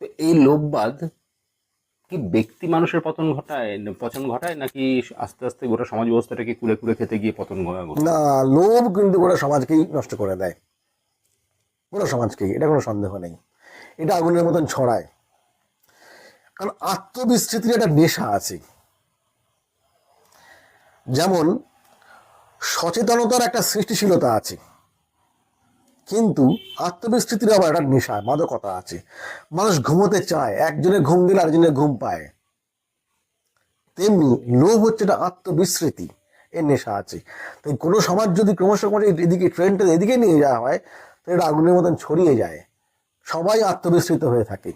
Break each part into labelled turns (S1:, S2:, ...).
S1: তো এই লোভবাদ কি ব্যক্তি মানুষের পতন ঘটায়? পচন ঘটায় নাকি আস্তে আস্তে গোটা সমাজ ব্যবস্থাটাকে কুলে কুলে খেতে গিয়ে পতন?
S2: না, লোভ কিন্তু গোটা সমাজকেই নষ্ট করে দেয়। গোটা সমাজকেই, এটা কোনো সন্দেহ নেই। এটা আগুনের মতন ছড়ায়। কারণ আত্মবিস্তৃতির একটা নেশা আছে। যেমন সচেতনতার একটা সৃষ্টিশীলতা আছে। কিন্তু আত্মবিস্তৃতির আবার একটা নেশা মাদকতা আছে। মানুষ ঘুমোতে চায় একজনের ঘুম দিলে আরেকজনের ঘুম পায়। তেমনি লোভ হচ্ছে একটা আত্মবিস্মৃতি এর নেশা আছে। তাই কোনো সমাজ যদি ক্রমশ ক্রমশ এদিকে ট্রেনটা এদিকে নিয়ে যাওয়া হয় তো এটা আগুনের মতন ছড়িয়ে যায়। সবাই আত্মবিস্মৃত হয়ে থাকে।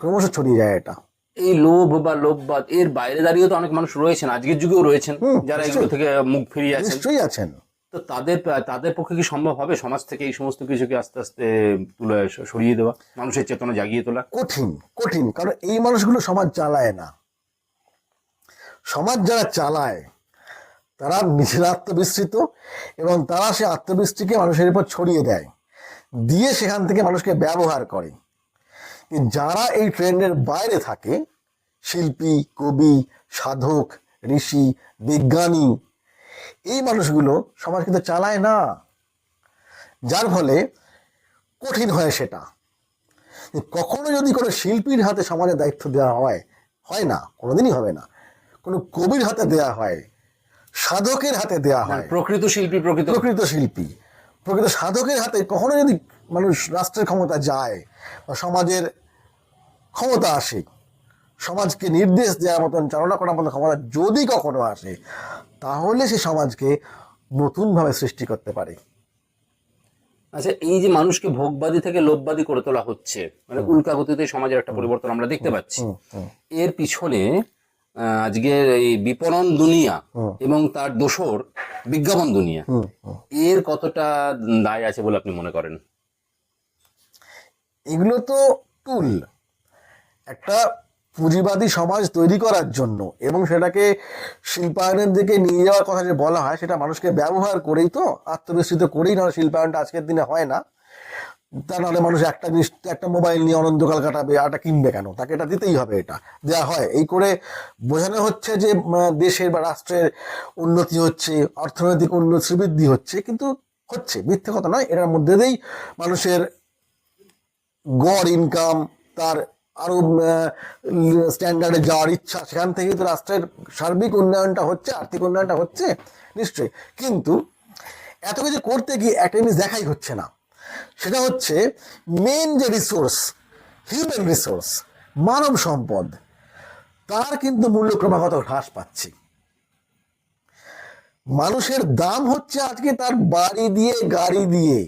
S2: ক্রমশ ছড়িয়ে যায় এটা।
S1: এই লোভ বা লোভবাদ এর বাইরে দাঁড়িয়ে তো অনেক মানুষ রয়েছেন আজকের যুগেও রয়েছেন যারা এগুলো থেকে মুখ ফিরিয়ে আছেন।
S2: নিশ্চয়ই আছেন।
S1: তো তাদের তাদের পক্ষে কি সম্ভব হবে? সমাজ থেকে এই সমস্ত কিছুকে আস্তে আস্তে তুলে সরিয়ে দেওয়া, মানুষের চেতনা জাগিয়ে তোলা?
S2: কঠিন কঠিন। কারণ এই মানুষগুলো সমাজ চালায় না। সমাজ যারা চালায়, তারা নিজেরা আত্মবিস্তৃত এবং তারা সে আত্মবিস্তৃতিকে মানুষের উপর ছড়িয়ে দেয়, দিয়ে সেখান থেকে মানুষকে ব্যবহার করে। যারা এই ট্রেন্ডের বাইরে থাকে, শিল্পী, কবি, সাধক, ঋষি, বিজ্ঞানী এই মানুষগুলো সমাজ কিন্তু চালায় না। যার ফলে কঠিন হয় সেটা। কখনো যদি কোনো শিল্পীর হাতে সমাজের দায়িত্ব দেওয়া হয় হয় না কোনোদিনই হবে না। কোনো কবির হাতে দেওয়া হয় সাধকের হাতে দেওয়া হয়।
S1: প্রকৃত শিল্পী প্রকৃত
S2: প্রকৃত শিল্পী। প্রকৃত সাধকের হাতে কখনো যদি মানুষ রাষ্ট্রের ক্ষমতা যায় বা সমাজের ক্ষমতা আসে সমাজকে নির্দেশ দেওয়ার মতন চালনা করার মতন ক্ষমতা যদি কখনো আসে তাহলে সে সমাজকে নতুনভাবে সৃষ্টি করতে পারে।
S1: আচ্ছা এই যে মানুষকে ভোগবাদী থেকে লোভবাদী করে তোলা হচ্ছে মানে উল্কা গতিতে সমাজের একটা পরিবর্তন আমরা দেখতে পাচ্ছি। এর পিছনে আজকের এই বিপণন দুনিয়া এবং তার দোসর বিজ্ঞাপন দুনিয়া। এর কতটা দায় আছে বলে আপনি মনে করেন?
S2: এগুলো তো টুল একটা পুঁজিবাদী সমাজ তৈরি করার জন্য এবং সেটাকে শিল্পায়নের দিকে নিয়ে যাওয়ার কথা যে বলা হয়, সেটা মানুষকে ব্যবহার করেই তো আত্মবিস্তৃত করেই না শিল্পায়নটা আজকের দিনে হয় না। তা নাহলে মানুষ একটা জিনিস একটা মোবাইল নিয়ে অনন্তকাল কাটাবে আরটা কিনবে কেন? তাকে এটা দিতেই হবে এটা। দেওয়া হয়, এই করে বোঝানো হচ্ছে যে দেশের বা রাষ্ট্রের উন্নতি হচ্ছে, অর্থনৈতিক উন্নতি বৃদ্ধি হচ্ছে, কিন্তু হচ্ছে, মিথ্যে কথা নয়। এটার মধ্যে দিয়েই মানুষের গড় ইনকাম তার আরও স্ট্যান্ডার্ডে যাওয়ার ইচ্ছা, সেখান থেকেই তো রাষ্ট্রের সার্বিক উন্নয়নটা হচ্ছে, আর্থিক উন্নয়নটা হচ্ছে, নিশ্চয়ই। কিন্তু এত কিছু করতে গিয়ে একটা জিনিস দেখাই হচ্ছে না। সেটা হচ্ছে মেন যে রিসোর্স হিউম্যান রিসোর্স মানব সম্পদ, তার কিন্তু মূল্য ক্রমাগত হ্রাস পাচ্ছে। মানুষের দাম হচ্ছে আজকে তার বাড়ি দিয়ে, গাড়ি দিয়ে।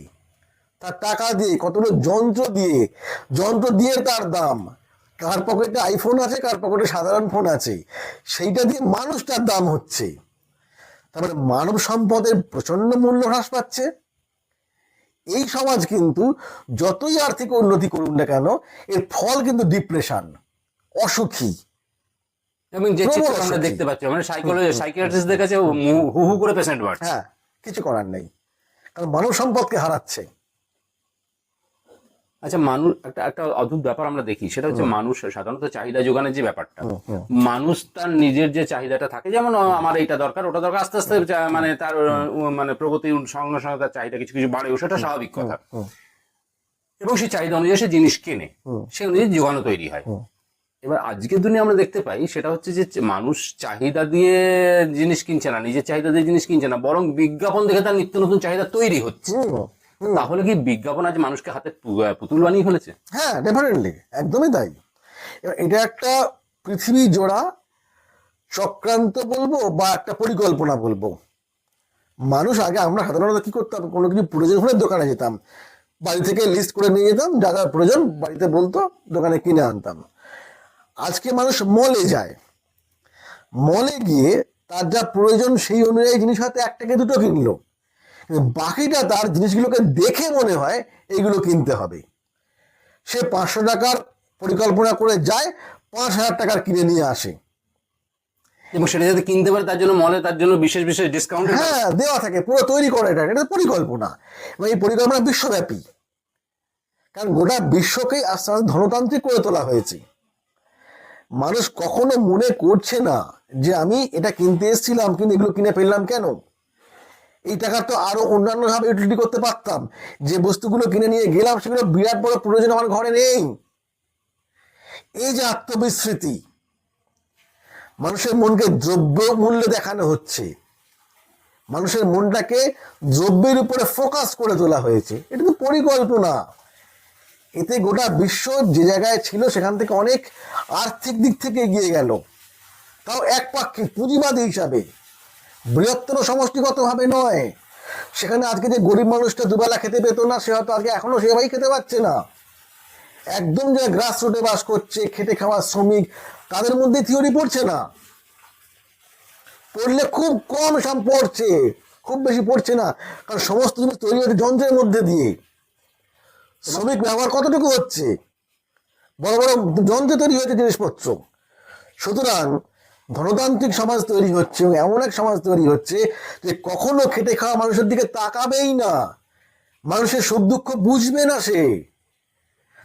S2: তার টাকা দিয়ে কতগুলো যন্ত্র দিয়ে যন্ত্র দিয়ে তার দাম। কার পকেটে আইফোন আছে কার পকেটে সাধারণ ফোন আছে সেইটা দিয়ে মানুষটার দাম হচ্ছে। তারপরে মানব সম্পদের প্রচণ্ড মূল্য হ্রাস পাচ্ছে। এই সমাজ কিন্তু যতই আর্থিক উন্নতি করুন না কেন এর ফল কিন্তু ডিপ্রেশন অসুখী।
S1: এবং যে চিত্র আমরা দেখতে পাচ্ছি মানে সাইকোলজি সাইকিয়াট্রিস্টদের কাছে হু হু করে পেশেন্ট বাড়ছে।
S2: হ্যাঁ কিছু করার নেই। কারণ মানব সম্পদকে হারাচ্ছে।
S1: আচ্ছা মানুষ একটা একটা অদ্ভুত ব্যাপার আমরা দেখি সেটা হচ্ছে মানুষ সাধারণত চাহিদা যোগানের যে ব্যাপারটা। মানুষ তার নিজের যে চাহিদাটা থাকে যেমন আমার এটা দরকার ওটা দরকার আস্তে আস্তে মানে তার মানে প্রগতির সঙ্গে সঙ্গে তার চাহিদা কিছু কিছু বাড়ে সেটা স্বাভাবিক কথা। এবং সেই চাহিদা অনুযায়ী সে জিনিস কেনে সে অনুযায়ী যোগানো তৈরি হয়। এবার আজকের দিনে আমরা দেখতে পাই সেটা হচ্ছে যে মানুষ চাহিদা দিয়ে জিনিস কিনছে না নিজের চাহিদা দিয়ে জিনিস কিনছে না বরং বিজ্ঞাপন দেখে তার নিত্য নতুন চাহিদা তৈরি হচ্ছে। তাহলে কি বিজ্ঞাপন আজ মানুষকে হাতে পুতুল বানিয়ে ফেলেছে?
S2: হ্যাঁ ডেফিনেটলি একদমই তাই। এটা একটা পৃথিবী জোড়া, চক্রান্ত বলব বা একটা পরিকল্পনা বলব। মানুষ আগে আমরা সাধারণত কি করতাম? কোনো কিছু প্রয়োজন হলে দোকানে যেতাম। বাড়ি থেকে লিস্ট করে নিয়ে যেতাম, যা যা প্রয়োজন বাড়িতে বলতো, দোকানে কিনে আনতাম। আজকে মানুষ মলে যায়। মলে গিয়ে তার যা প্রয়োজন সেই অনুযায়ী জিনিস হয়তো একটাকে দুটো কিনলো? বাকিটা তার জিনিসগুলোকে দেখে মনে হয় এইগুলো কিনতে হবে। সে পাঁচশো টাকার পরিকল্পনা করে যায় পাঁচ হাজার টাকার কিনে নিয়ে আসে।
S1: এবং সেটা যাতে কিনতে পারে তার জন্য মলে তার জন্য বিশেষ বিশেষ ডিসকাউন্ট
S2: হ্যাঁ দেওয়া থাকে পুরো তৈরি করে এটা এটা পরিকল্পনা। এবং এই পরিকল্পনা বিশ্বব্যাপী। কারণ গোটা বিশ্বকেই আস্তে আস্তে ধনতান্ত্রিক করে তোলা হয়েছে। মানুষ কখনো মনে করছে না যে আমি এটা কিনতে এসেছিলাম কিন্তু এগুলো কিনে ফেললাম কেন? এই টাকা তো আরও অন্যান্য ভাবে ইউটিলিটি করতে পারতাম। যে বস্তুগুলো কিনে নিয়ে গেলাম, সেগুলো বিরাট বড় প্রয়োজন আমার ঘরে নেই। এই যে আত্মবিস্মৃতি, মানুষের মনকে দ্রব্য মূল্যে দেখানো হচ্ছে। মানুষের মনটাকে দ্রব্যের উপরে ফোকাস করে তোলা হয়েছে। এটা তো পরিকল্পনা। এতে গোটা বিশ্ব যে জায়গায় ছিল, সেখান থেকে অনেক আর্থিক দিক থেকে এগিয়ে গেল। তাও এক পাক্ষিক পুঁজিবাদী হিসাবে। বৃহত্তর সমষ্টিগতভাবে নয়। সেখানে আজকে যে গরিব মানুষটা দুবেলা খেতে পেতো না, সে হয়তো আজকে এখনও সেভাবেই খেতে পাচ্ছে না। একদম যে গ্রাস রুটে বাস করছে, খেটে খাওয়া শ্রমিক, তাদের মধ্যে থিওরি পড়ছে না। পড়লে খুব কম সাম পড়ছে, খুব বেশি পড়ছে না, কারণ সমস্ত জিনিস তৈরি হচ্ছে যন্ত্রের মধ্যে দিয়ে। শ্রমিক ব্যবহার কতটুকু হচ্ছে? বড় বড় যন্ত্রে তৈরি হয়েছে জিনিসপত্র। সুতরাং গণতান্ত্রিক সমাজ তৈরি হচ্ছে এবং এমন এক সমাজ তৈরি হচ্ছে যে কখনো খেটে খাওয়া মানুষের দিকে তাকাবেই না। মানুষের সুখ দুঃখ বুঝবে না সে।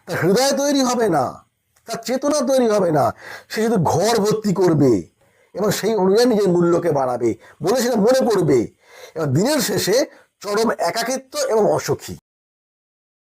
S2: তার হৃদয় তৈরি হবে না, তার চেতনা তৈরি হবে না। সে শুধু ঘর ভর্তি করবে এবং সেই অনুযায়ী নিজের মূল্যকে বাড়াবে বলে সেটা মনে করবে। এবং দিনের শেষে চরম একাকিত্ব এবং অসুখী।